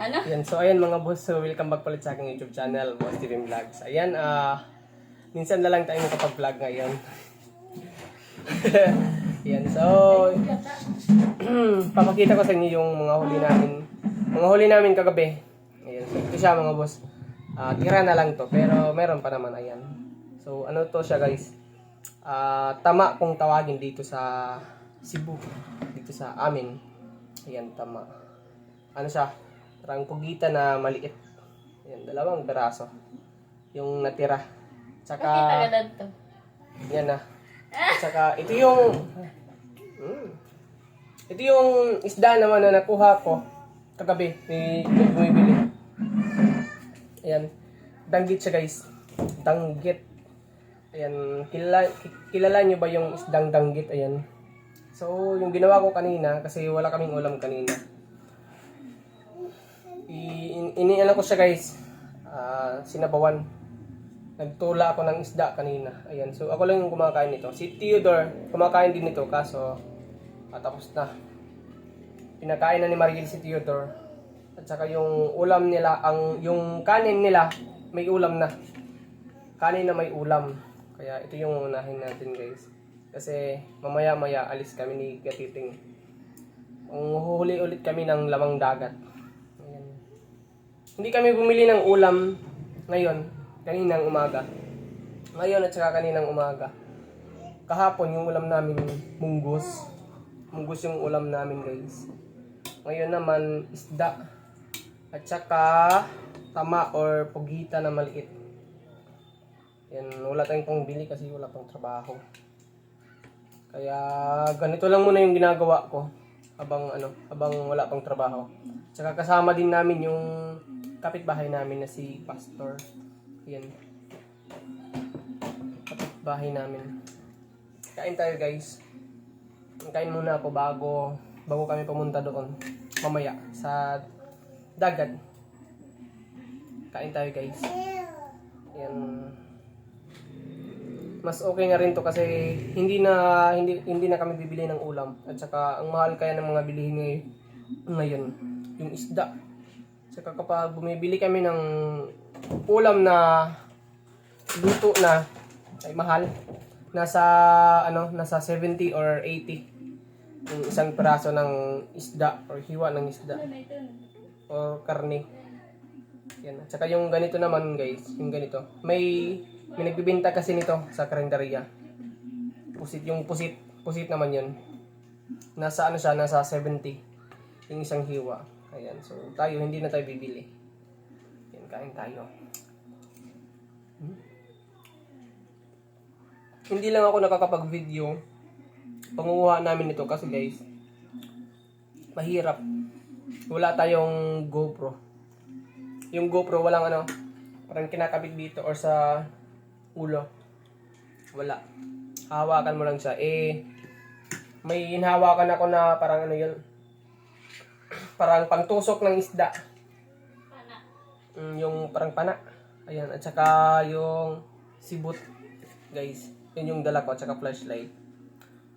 Ano? Yan, so ayan mga boss, so welcome back ulit sa aking YouTube channel, Boss Steven Vlogs. Ayan, ah, minsan na lang tayo makapag-vlog ngayon. Yan, so, papakita ko sa inyo yung mga huli namin, mga huli namin kagabi. Ayan, so ito siya mga boss. Ah, tira na lang to, pero meron pa naman, ayan. So, ano to siya guys? Ah, tama kung tawagin dito sa Cebu, dito sa amin. Ayan, tama. Ano siya? Parang pugita na maliit. Ayan, dalawang beraso. Yung natira. Tsaka, Nakita ka to. yan na. Tsaka, ito yung, mm, ito yung isda naman na nakuha ko kagabi. May bumibili. Ayan. Danggit siya guys. Danggit. Ayan. Kilala, ki- kilala nyo ba yung isdang danggit? Ayan. So, yung ginawa ko kanina, kasi wala kaming ulam kanina. I, in, iniala ko siya guys. Ah, sinabawan. Nagtula ako ng isda kanina. Ayan. So, ako lang yung kumakain nito. Si Theodore, kumakain din nito. Kaso, ah, tapos na. Pinakain na ni Marigil si Theodore. At saka yung ulam nila, ang yung kanin nila, may ulam na. Kanin na may ulam. Kaya ito yung unahin natin guys. Kasi mamaya-maya alis kami ni Gatiting. Huhuli ulit kami ng lamang dagat. Hindi kami bumili ng ulam ngayon, kaninang umaga. Ngayon at saka kaninang umaga. Kahapon yung ulam namin munggus. Munggus yung ulam namin guys. Ngayon naman isda. At saka tama or pugita na maliit. Yan, wala tayong pang bili kasi wala pang trabaho. Kaya ganito lang muna yung ginagawa ko habang ano, habang wala pang trabaho. Tsaka kasama din namin yung kapitbahay namin na si Pastor. Yan. Kapitbahay namin. Kain tayo guys. Kain muna ako bago bago kami pumunta doon mamaya sa dagat. Kain tayo guys. Yan mas okay nga rin to kasi hindi na hindi hindi na kami bibili ng ulam at saka ang mahal kaya ng mga bilihin ngay- ngayon yung isda saka kapag bumibili kami ng ulam na luto na ay mahal nasa ano nasa 70 or 80 yung isang peraso ng isda or hiwa ng isda or karne yan. Saka yung ganito naman guys, yung ganito. May may nagbibenta kasi nito sa karinderya. Pusit yung pusit, pusit naman yun. Nasa ano siya, nasa 70 yung isang hiwa. Ayan. So tayo hindi na tayo bibili. Yan, kain tayo. Hmm? Hindi lang ako nakakapag-video. Panguha namin ito kasi guys, mahirap. Wala tayong GoPro yung GoPro walang ano, parang kinakabit dito or sa ulo. Wala. Hawakan mo lang siya. Eh, may hinahawakan ako na parang ano yun, parang pangtusok ng isda. Mm, yung parang pana. Ayan, at saka yung sibut. Guys, yun yung dala ko, at saka flashlight.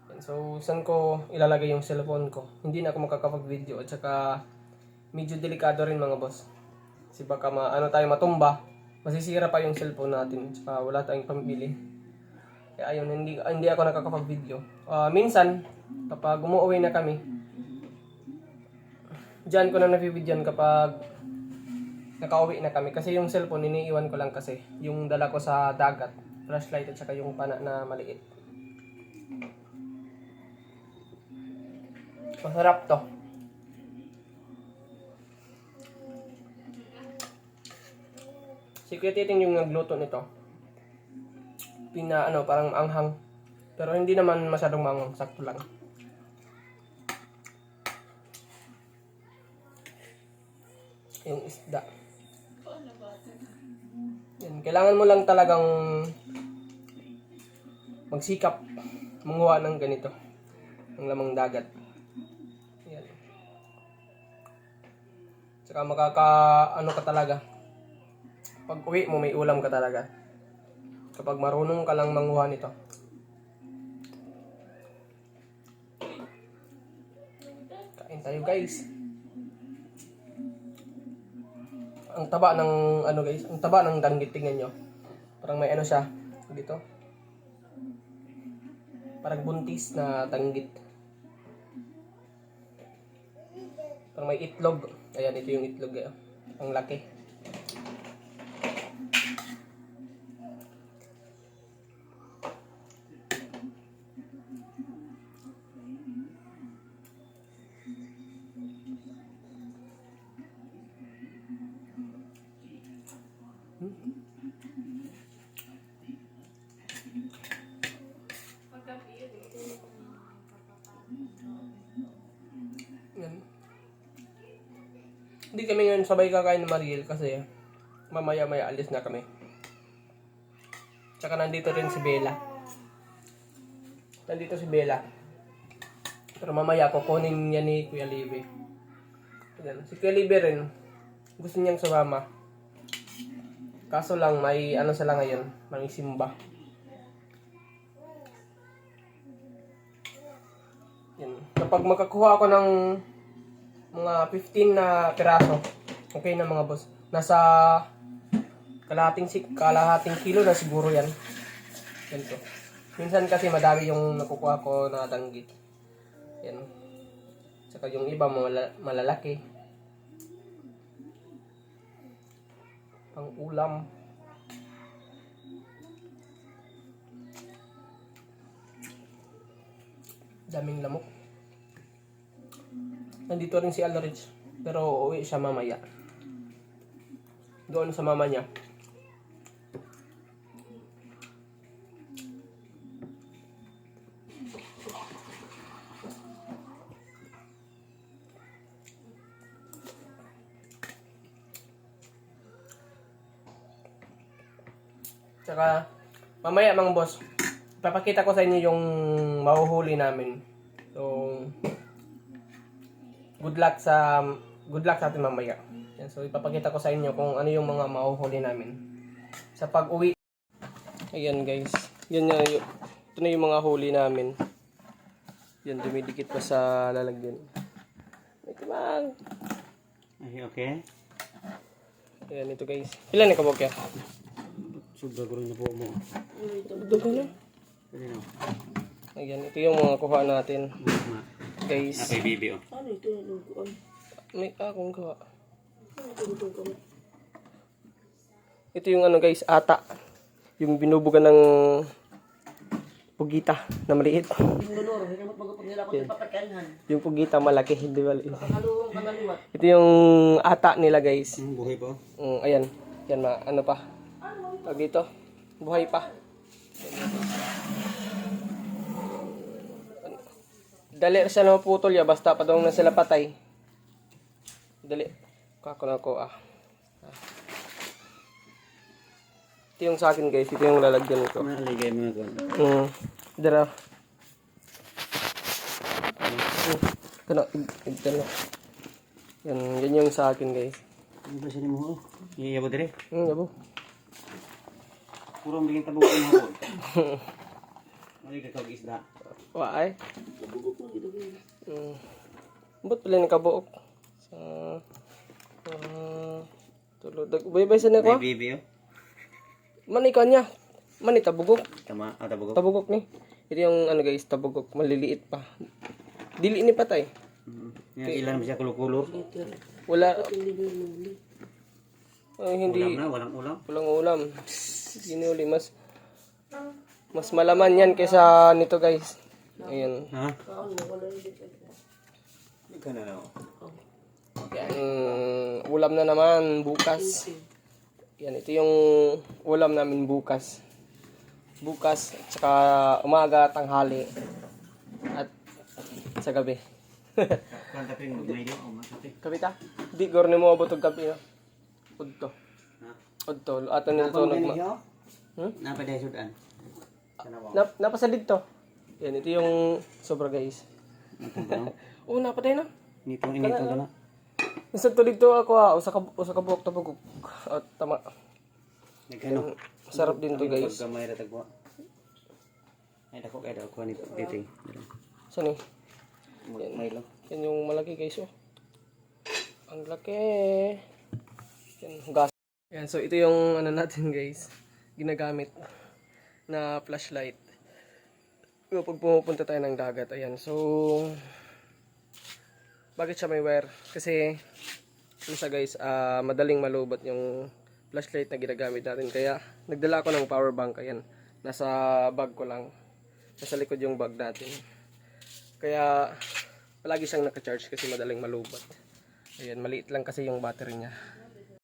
Ayan, so, saan ko ilalagay yung cellphone ko? Hindi na ako makakapag-video at saka medyo delikado rin mga boss. Kasi baka ma, ano tayo matumba, masisira pa yung cellphone natin, tsaka wala tayong pambili. Kaya ayun, hindi, hindi ako nakakapag-video. Ah, minsan, kapag umuwi na kami, dyan ko na nabibidyan kapag nakauwi na kami. Kasi yung cellphone, iniiwan ko lang kasi. Yung dala ko sa dagat, flashlight at saka yung pana na maliit. Masarap to. Si Kuya Titing yung nagluto nito. Pina, ano, parang anghang. Pero hindi naman masyadong manghang, sakto lang. Yung isda. Yan, kailangan mo lang talagang magsikap manguha ng ganito. Ng lamang dagat. Yan. Tsaka makaka, ano ka talaga, pag uwi mo, may ulam ka talaga. Kapag marunong ka lang manguha nito. Kain tayo guys. Ang taba ng ano guys, ang taba ng danggit tingnan nyo. Parang may ano siya dito. Parang buntis na danggit. Parang may itlog. Ayan, ito yung itlog. eh. Ang laki. Hindi kami ngayon sabay kakain ng Mariel kasi mamaya-maya alis na kami. Tsaka nandito rin si Bella. Nandito si Bella. Pero mamaya kukunin niya ni Kuya Libe. Yan. Si Kuya Libe rin, gusto niyang sumama. Kaso lang, may ano sila ngayon, may simba. Yan. Kapag makakuha ako ng mga 15 na piraso, okay na mga boss. Nasa kalahating, kalahating kilo na siguro yan. Ganito. Minsan kasi madami yung nakukuha ko na danggit. Yan. Saka yung iba mala- malalaki. Pang ulam. Daming lamok. Nandito rin si Alridge. Pero uuwi siya mamaya. Doon sa mama niya. Tsaka, mamaya mga boss, papakita ko sa inyo yung mahuhuli namin. Good luck sa good luck sa atin mamaya. Yan, so ipapakita ko sa inyo kung ano yung mga mahuhuli namin sa pag-uwi. Ayan guys. Yan na yung ito na yung mga huli namin. Yan dumidikit pa sa lalagyan. Ito man. Ay, okay. Ayan ito guys. Ilan na kabok yan? Sobra ko rin na po mo. Dugo na. Ayan, ito yung mga kuha natin. Ma. Guys, Kay Bibi, oh. may akong kuha. Ito yung ano guys, ata. Yung binubugan ng pugita na maliit. Yan. Yung pugita malaki, hindi maliit. Ito yung ata nila guys. Hmm, buhay pa. Mm, ayan. Yan ma, ano pa. Pag dito, buhay pa. Dali siya na maputol ya, basta pa daw na sila patay. Dali. Kako na ko ah. Ito yung sa akin guys, ito yung lalagyan ko. Naligay mga kon. Mm. Dara. Mm. Kana, ig- dala. Yan, yan yung sa akin guys. Ano ba siya ni mo? Iyabo dire. Hmm, yabo. Puro bigyan tabog ko mo. Ano yung kakawag isda? Waay. Mm. Ba't pala nakabuok? Sa... Uh, tulog. Bay-bay sa na ko? Kay Bibi, oh. Manika niya. Mani tabugok. Tama, ah, tabog ko. Tabugok ni. Ito yung ano guys, tabugok. Maliliit pa. Dili ni patay. Hmm. Yan, ilan ba siya kulur-kulur? Wala. Ay, hindi. Ulam na, walang ulam. Walang ulam. Ginuli. Mas, mas malaman yan kaysa nito guys. Ayan. Ha? Ika na na. Yan, ulam na naman bukas. Yan, ito yung ulam namin bukas. Bukas, at saka umaga, tanghali, at sa gabi. Kanta pa yung magmay din, oh, masati. gabi ta? Di, gorne mo abot gabi, no? Udto. Udto. Ato nila to nagma... Hmm? Napaday sudan. Kanawa. Nap, napasalig to. Yan, ito yung sobra guys. Oo, napatay na. Nito, inito na. Isa to dito ako ah, usa ka usa ka buok tabugok. At tama. Nagkano? Masarap din to guys. Pagka may ratagwa. Ay, dako kaya dako. Dito eh. Saan eh? May lang. Yan yung malaki guys oh. Ang laki. Yan, hugas. Yan, so ito yung ano natin guys, ginagamit na flashlight. Kapag pumupunta tayo ng dagat, ayan. So, bakit siya may wire? Kasi, ano guys, ah, madaling malubot yung flashlight na ginagamit natin. Kaya, nagdala ako ng power bank, ayan. Nasa bag ko lang. Nasa likod yung bag natin. Kaya, palagi siyang naka-charge kasi madaling malubot. Ayan, maliit lang kasi yung battery niya.